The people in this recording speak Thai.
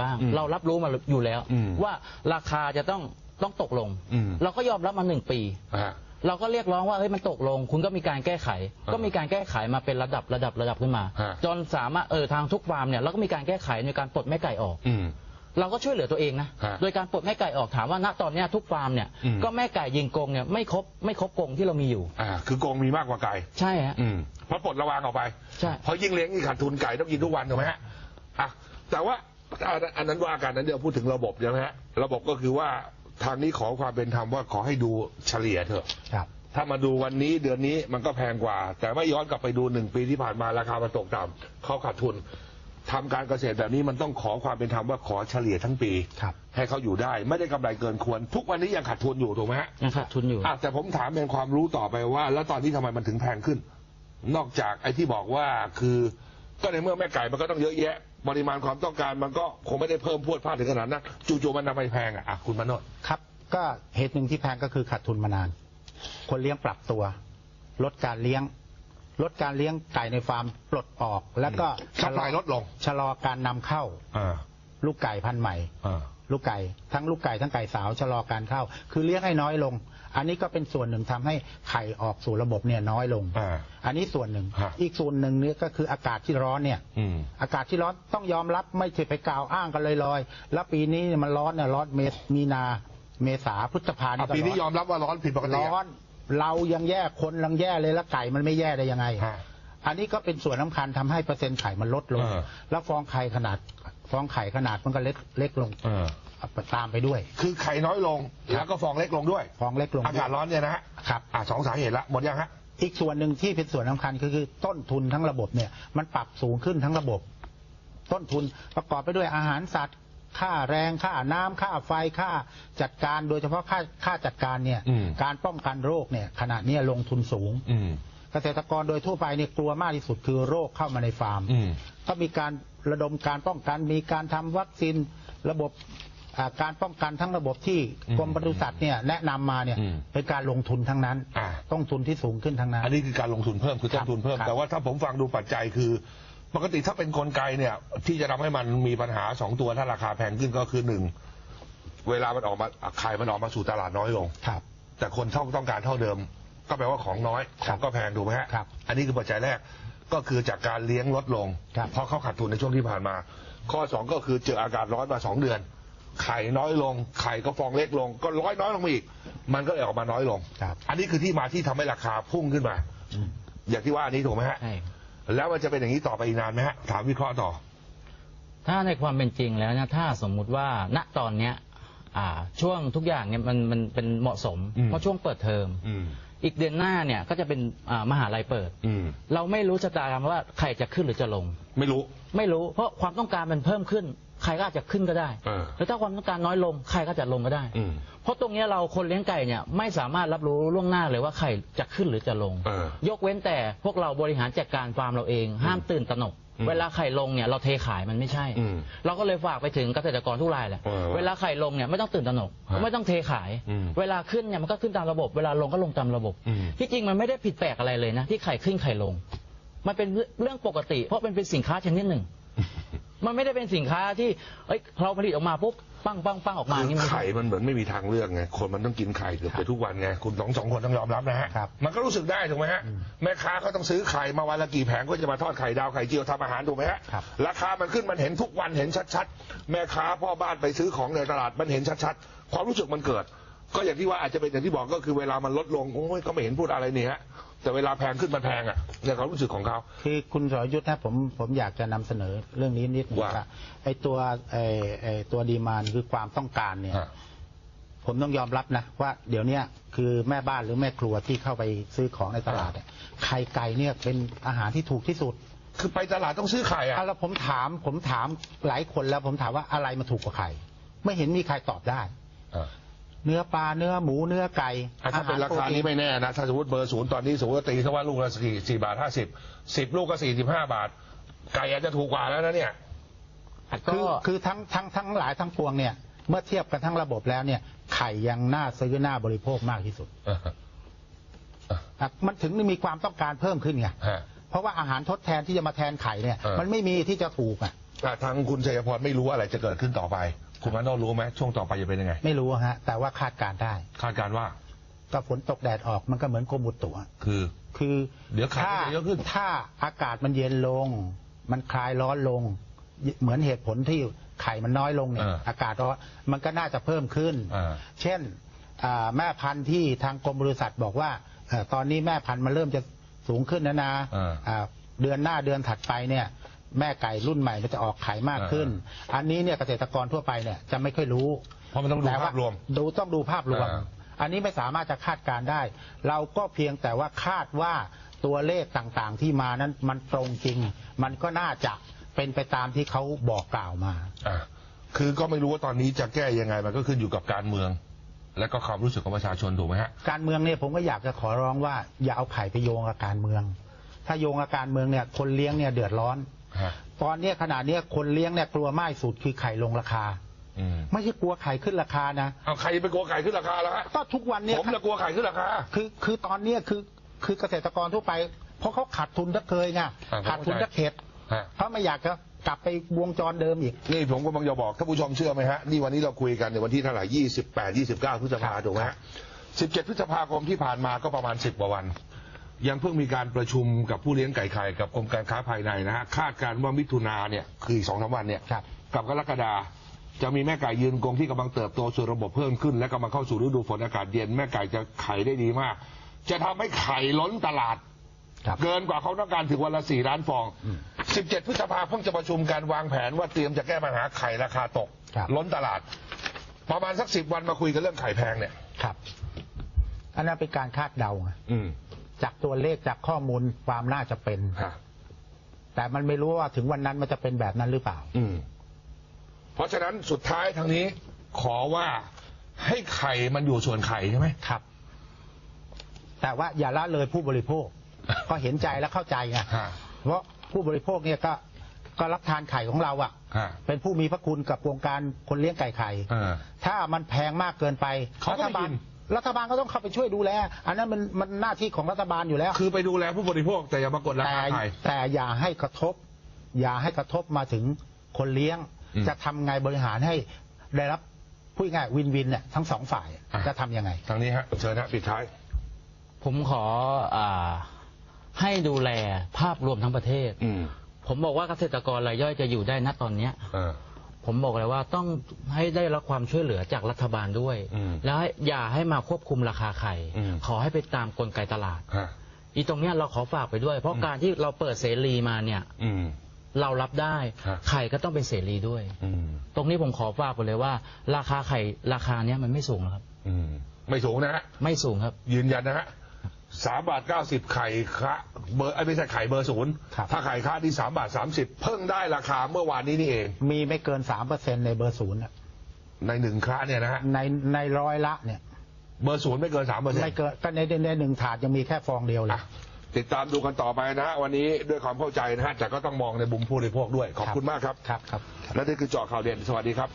บ้างอืมเรารับรู้มาอยู่แล้วอืมว่าราคาจะต้องต้องตกลงอืมเราก็ยอมรับมาหนึ่งปีฮะเราก็เรียกร้องว่าเฮ้ยมันตกลง คุณก็มีการแก้ไขอ่าก็มีการแก้ไขมาเป็นระดับระดับระดับขึ้นมาฮะจนสามารถเออทางทุกฟาร์มเนี่ยเราก็มีการแก้ไขในการปลดแม่ไก่ออกอืมเราก็ช่วยเหลือตัวเองนะฮะโดยการปลดแม่ไก่ออกถามว่าณตอนเนี้ยทุกฟาร์มเนี่ยอืมก็แม่ไก่ยิงกรงเนี่ยไม่ครบไม่ครบกรงที่เรามีอยู่อ่าคือโกงมีมากกว่าไก่ ใช่ฮะอืมเพราะปลดระวางออกไป ใช่ เพราะยิ่งเลี้ยงยิ่งขาดทุนไก่ต้องกินทุกวันถูกไหมฮะอะแต่ว่า อันนั้นอันนั้นว่าการนั้นเดี๋ยวพูดถึงระบบใช่ไหมฮะระบบก็คือว่าทางนี้ขอความเป็นธรรมว่าขอให้ดูเฉลี่ยเถอะครับ ถ้ามาดูวันนี้เดือนนี้มันก็แพงกว่า แต่ไม่ย้อนกลับไปดูหนึ่งปีที่ผ่านมาราคามันตกต่ำเขาขาดทุนทำการเกษตรแบบนี้มันต้องขอความเป็นธรรมว่าขอเฉลี่ยทั้งปี ครับ ให้เขาอยู่ได้ ไม่ได้กำไรเกินควร ทุกวันนี้ยังขาดทุนอยู่ถูกไหมฮะยังขาดทุนอยู่อะแต่ผมถามเป็นความรู้ต่อไปว่า แล้วตอนนี้ทำไมมันถึงแพงขึ้น นอกจากไอ้ที่บอกว่าคือ ก็ในเมื่อแม่ไก่มันก็ต้องเยอะแยะ ปริมาณความต้องการมันก็คงไม่ได้เพิ่มพรวดพลาดถึงขนาดนั้นจู่ๆมันทำไมแพงอะอะคุณมโนดครับ ก็เหตุหนึ่งที่แพงก็คือขาดทุนมานาน คนเลี้ยงปรับตัว ลดการเลี้ยง ลดการเลี้ยงไก่ในฟาร์มปลดออก แล้วก็ซัพพลายลดลง ชะลอการนำเข้าอ่าลูกไก่พันธุ์ใหม่อ่า ลูกไก่ทั้งลูกไก่ทั้งไก่สาวชะลอการเข้า คือเลี้ยงให้น้อยลง อันนี้ก็เป็นส่วนหนึ่งทำให้ไข่ออกสู่ระบบเนี่ยน้อยลงอ่าอันนี้ส่วนหนึ่ง ฮะอีกส่วนหนึ่งเนี่ยก็คืออากาศที่ร้อนเนี่ยอืม อากาศที่ร้อนต้องยอมรับไม่ใช่ไปกล่าวอ้างกันลอยๆแล้วปีนี้มันร้อนเนี่ยร้อนเมษมีนาเมษาพฤษภาอะเนี่ยก็ปีนี้ยร้ออนมรับว่าร้อนผิดปกติร้อะอน เรายังแย่คนยังแย่เลยแล้วไก่มันไม่แย่ได้ยังไง ฮะ อันนี้ก็เป็นส่วนสำคัญทำให้เปอร์เซ็นต์ไข่มันลดลง เออ แล้วฟองไข่ขนาด ฟองไข่ขนาดมันก็เล็กเล็กลงเออ ตามไปด้วย คือไข่น้อยลง แล้วก็ฟองเล็กลงด้วย ฟองเล็กลงอากาศร้อนเนี่ยนะฮะครับ อะสองสาเหตุละหมดยังฮะ อีกส่วนหนึ่งที่เป็นส่วนสำคัญคือคือต้นทุนทั้งระบบเนี่ย มันปรับสูงขึ้นทั้งระบบ ต้นทุนประกอบไปด้วยอาหารสัตว์ ค่าแรงค่าน้ำค่าไฟค่าจัดการโดยเฉพาะค่าค่าจัดการเนี่ย อืม การป้องกันโรคเนี่ยขณะเนี้ยลงทุนสูง อืม เกษตรกรโดยทั่วไปเนี่ยกลัวมากที่สุดคือโรคเข้ามาในฟาร์มอืมก็มีการระดมการป้องกัน มีการทำวัคซีนระบบอ่าการป้องกันทั้งระบบที่อืมกรมปศุสัตว์เนี่ยแนะนำมาเนี่ยอืมเป็นการลงทุนทั้งนั้นอ่าต้องทุนที่สูงขึ้นทั้งนั้น อันนี้คือการลงทุนเพิ่มคือต้นทุนเพิ่มครับแต่ว่าถ้าผมฟังดูปัจจัยคือ ปกติถ้าเป็นกลไกเนี่ย ที่จะทำให้มันมีปัญหาสองตัวถ้าราคาแพงขึ้นก็คือหนึ่งเวลามันออกมาไข่มันออกมาสู่ตลาดน้อยลงครับ แต่คนเท่าต้องการเท่าเดิม ก็แปลว่าของน้อยขครัอบงก็แพงถูกไหมฮะครับอันนี้คือปัจจัยแรกก็คือจากการเลี้ยงลดลง ครับ เพราะเขาขาดทุนในช่วงที่ผ่านมา ข้อสองก็คือเจออากาศร้อนมาสองเดือน ไข่น้อยลง ไข่ก็ฟองเล็กลง ก็ร้อยน้อยลงมาอีก มันก็เลยออกมาน้อยลง ครับ อันนี้คือที่มาที่ทำให้ราคาพุ่งขึ้นมา อืมอย่างที่ว่าอันนี้ถูกไหมฮะ ใช่ แล้วมันจะเป็นอย่างนี้ต่อไปอีกนานไหมฮะ ถามวิเคราะห์ต่อ ถ้าในความเป็นจริงแล้วเนี่ยถ้าสมมุติว่าณตอนเนี้ยอ่าช่วงทุกอย่างเนี่ยมันมันเป็นเหมาะสม อืม เพราะช่วงเปิดเทอม อืม อีกเดือนหน้าเนี่ยก็จะเป็นอ่ามหาลัยเปิด อืม เราไม่รู้ชะตากรรมว่าใครจะขึ้นหรือจะลง ไม่รู้ ไม่รู้เพราะความต้องการมันเพิ่มขึ้น ใครก็อาจจะขึ้นก็ได้เออแล้วถ้าความต้องการน้อยลงใครก็จะลงก็ได้ อืมเพราะตรงเนี้ยเราคนเลี้ยงไก่เนี่ยไม่สามารถรับรู้ล่วงหน้าเลยว่าไข่จะขึ้นหรือจะลง เออ ยกเว้นแต่พวกเราบริหารจัดการฟาร์มเราเอง ห้ามตื่นตระหนกอืมเวลาไข่ลงเนี่ยเราเทขายมันไม่ใช่ อืมเราก็เลยฝากไปถึงเกษตรกรทุกรายแหละเออเวลาไข่ลงเนี่ยไม่ต้องตื่นตระหนกฮะไม่ต้องเทขาย อืมเวลาขึ้นเนี่ยมันก็ขึ้นตามระบบ เวลาลงก็ลงตามระบบ อืม ที่จริงมันไม่ได้ผิดแปลกอะไรเลยนะที่ไข่ขึ้นไข่ลง มันเป็นเรื่องปกติ เพราะมันเป็นสินค้าชนิดหนึ่ง มันไม่ได้เป็นสินค้าที่เอ้ยเราผลิตออกมาปุ๊บปั้งปั้งปั้งออกมาอย่างคือนี้มัน ไข่มันเหมือนไม่มีทางเลือกไงคนมันต้องกินไข่เกือบจะทุกวันไงคุณสองสองคนต้องยอมรับนะฮะครับมันก็รู้สึกได้ถูกไหมฮะแม่ค้าเขาต้องซื้อไข่มาวันละกี่แผงก็จะมาทอดไข่ดาวไข่เจียวทำอาหารถูกไหมฮะครับ ราคามันขึ้นมันเห็นทุกวันเห็นชัดๆแม่ค้าพ่อบ้านไปซื้อของในตลาดมันเห็นชัดๆความรู้สึกมันเกิด ก็อย่างที่ว่าอาจจะเป็นอย่างที่บอกก็คือเวลามันลดลงโอ้ยก็ไม่เห็นพูดอะไรนี่ฮะแต่เวลาแพงขึ้นมันแพงอะในความรู้สึกของเขา คือคุณสรยุทธ์นะผมผมอยากจะนำเสนอเรื่องนี้นิดนึงว่าว่าไอ้ตัวไอ้ไอ้ตัวดีมานคือความต้องการเนี่ยฮะผมต้องยอมรับนะว่าเดี๋ยวเนี้ยคือแม่บ้านหรือแม่ครัวที่เข้าไปซื้อของในตลาดเนี่ยไข่ไก่เนี่ยเป็นอาหารที่ถูกที่สุด คือไปตลาดต้องซื้อไข่อะอะแล้วผมถามผมถามหลายคนแล้วผมถามว่าอะไรมาถูกกว่าไข่ ไม่เห็นมีใครตอบได้ เนื้อปลาเนื้อหมูเนื้อไก่อะถ้าเป็นราคานี้ไม่แน่นะ ถ้าสมมติเบอร์ศูนย์ตอนนี้สมมติว่าตีซะว่าลูกละสี่สี่บาทห้าสิบสิบลูกก็สี่สิบห้าบาท ไก่อาจจะถูกกว่าแล้วนะเนี่ยก็คือคือทั้งทั้งทั้งหลายทั้งปวงเนี่ย เมื่อเทียบกันทั้งระบบแล้วเนี่ย ไข่ยังน่าซื้อน่าบริโภคมากที่สุดอะมันถึงมีความต้องการเพิ่มขึ้นไงฮะเพราะว่าอาหารทดแทนที่จะมาแทนไข่เนี่ยเออมันไม่มีที่จะถูกอะอะทางคุณชัยพรไม่รู้อะไรจะเกิดขึ้นต่อไป คุณมาโนรู้ไหมช่วงต่อไปจะเป็นยังไง ไม่รู้ฮะ แต่ว่าคาดการณ์ได้ คาดการณ์ว่า ก็ฝนตกแดดออกมันก็เหมือนกรมอุตุอะคือ คือเดี๋ยวไข่ถ้ามันจะเยอะขึ้น ถ้าอากาศมันเย็นลง มันคลายร้อนลง เหมือนเหตุผลที่ไข่มันน้อยลงเนี่ย เออออากาศร้อนมันก็น่าจะเพิ่มขึ้นอ่าเช่นอ่าแม่พันธุ์ที่ทางกรมบริษัทบอกว่าเอ่อตอนนี้แม่พันธุ์มันเริ่มจะสูงขึ้นนะนะอ่าอ่าเดือนหน้าเดือนถัดไปเนี่ย แม่ไก่รุ่นใหม่มันจะออกไข่มากขึ้น อันนี้เนี่ยเกษตรกรทั่วไปเนี่ยจะไม่ค่อยรู้เพราะมันต้องดูแต่ภาพรวม ดูต้องดูภาพรวมอ่าอันนี้ไม่สามารถจะคาดการณ์ได้ เราก็เพียงแต่ว่าคาดว่าตัวเลขต่างๆที่มานั้นมันตรงจริง มันก็น่าจะเป็นไปตามที่เขาบอกกล่าวมาอะคือก็ไม่รู้ว่าตอนนี้จะแก้ยังไงมันก็ขึ้นอยู่กับการเมือง และก็ความรู้สึกของประชาชนถูกไหมฮะการเมืองเนี่ยผมก็อยากจะขอร้องว่าอย่าเอาไข่ไปโยงกับการเมือง ถ้าโยงกับการเมืองเนี่ยคนเลี้ยงเนี่ยเดือดร้อน ฮะตอนเนี้ยขนาดเนี้ยคนเลี้ยงเนี่ยกลัวมากที่สุดคือไข่ลงราคา อืมไม่ใช่กลัวไข่ขึ้นราคานะเอาใครไปกลัวไข่ขึ้นราคาแล้วฮะก็ทุกวันเนี่ย ผมจะกลัวไข่ขึ้นราคา คือคือตอนเนี้ยคือคือเกษตรกรทั่วไป เพราะเขาขาดทุนตะเคยไงอ่าผมขาดทุนตะเข็ดฮะ เพราะไม่อยากจะกลับไปวงจรเดิมอีก นี่ผมกำลังจะบอกท่านผู้ชมเชื่อไหมฮะ นี่วันนี้เราคุยกันในวันที่เท่าไหร่ยี่สิบแปดยี่สิบเก้าพฤษภาครับถูกไหมฮะสิบเจ็ดพฤษภาคมที่ผ่านมาก็ประมาณสิบกว่าวัน ยังเพิ่งมีการประชุมกับผู้เลี้ยงไก่ไข่กับกรมการค้าภายในนะฮะคาดการณ์ว่ามิถุนาเนี่ยคืออีกสองสามวันเนี่ยครับกับกรกฎาจะมีแม่ไก่ยืนกรงที่กำลังเติบโตสู่ระบบเพิ่มขึ้น และกำลังเข้าสู่ฤดูฝนอากาศเย็นแม่ไก่จะไข่ได้ดีมาก จะทำให้ไข่ล้นตลาด ครับ เกินกว่าเขาต้องการถึงวันละสี่ล้านฟองอืม17 พฤษภาเพิ่งจะประชุมการวางแผนว่าเตรียมจะแก้ปัญหาไข่ราคาตก ครับ ล้นตลาด ประมาณสักสิบวันมาคุยกันเรื่องไข่แพงเนี่ย ครับอันนั้นเป็นการคาดเดาไงอืม จากตัวเลขจากข้อมูลความน่าจะเป็น ฮะ แต่มันไม่รู้ว่าถึงวันนั้นมันจะเป็นแบบนั้นหรือเปล่า อืม เพราะฉะนั้นสุดท้ายทางนี้ ขอว่าให้ไข่มันอยู่ส่วนไข่ใช่ไหม ครับ แต่ว่าอย่าละเลยผู้บริโภค ก็เห็นใจและเข้าใจไงฮะ เพราะผู้บริโภคเนี่ยก็ก็รับทานไข่ของเราอะ่ะ ฮะเป็นผู้มีพระคุณกับวงการคนเลี้ยงไก่ไข่ เออ ถ้ามันแพงมากเกินไปเขารัก็ฐไม่บาลกิน รัฐบาลก็ต้องเข้าไปช่วยดูแล อันนั้นมันมันหน้าที่ของรัฐบาลอยู่แล้ว คือไปดูแลผู้บริโภคแต่อย่ามากดราแต่คาไข่แต่อย่าให้กระทบ อย่าให้กระทบมาถึงคนเลี้ยง อืมจะทำไงบริหารให้ได้รับพูดง่ายวินวินเนี่ยทั้งสองฝ่ายอะ จะทำยังไง ทางนี้ฮะเชิญฮะปิดท้าย ผมขออ่าให้ดูแลภาพรวมทั้งประเทศ อืมผมบอกว่าเกษตรกรรายย่อยจะอยู่ได้ณตอนเนี้ย เออ ผมบอกเลยว่าต้องให้ได้รับความช่วยเหลือจากรัฐบาลด้วย อืมแล้วให้อย่าให้มาควบคุมราคาไข่ อืม ขอให้ไปตามกลไกตลาด ฮะ อีตรงเนี้ยเราขอฝากไปด้วย เพราะอืมการที่เราเปิดเสรีมาเนี่ย อืม เรารับได้ฮะไข่ก็ต้องเป็นเสรีด้วย อืมตรงนี้ผมขอฝากไปเลยว่า ราคาไข่ราคาเนี้ยมันไม่สูงหรอกครับ อืมไม่สูงนะฮะไม่สูงครับ ยืนยันนะฮะ สามบาทเก้าสิบไข่คะเบอร์ไอ้ไม่ใช่ไข่เบอร์ศูนย์ครับ ถ้าไข่คะที่สามบาทสามสิบเพิ่งได้ราคาเมื่อวานนี้นี่เอง มีไม่เกินสามเปอร์เซ็นในเบอร์ศูนย์น่ะในหนึ่งคะเนี่ยนะฮะในในร้อยละเนี่ย เบอร์ศูนย์ไม่เกินสามเปอร์เซ็นไม่ต์เกินก็ในในหนึ่งถาดยังมีแค่ฟองเดียวเลย ติดตามดูกันต่อไปนะฮะวันนี้ด้วยความเข้าใจนะฮะแต่ก็ต้องมองในมุมผู้บริโภคด้วยขอบคุณมากครับ ครับครับ และนี่คือเจาะข่าวเด่นสวัสดีครับ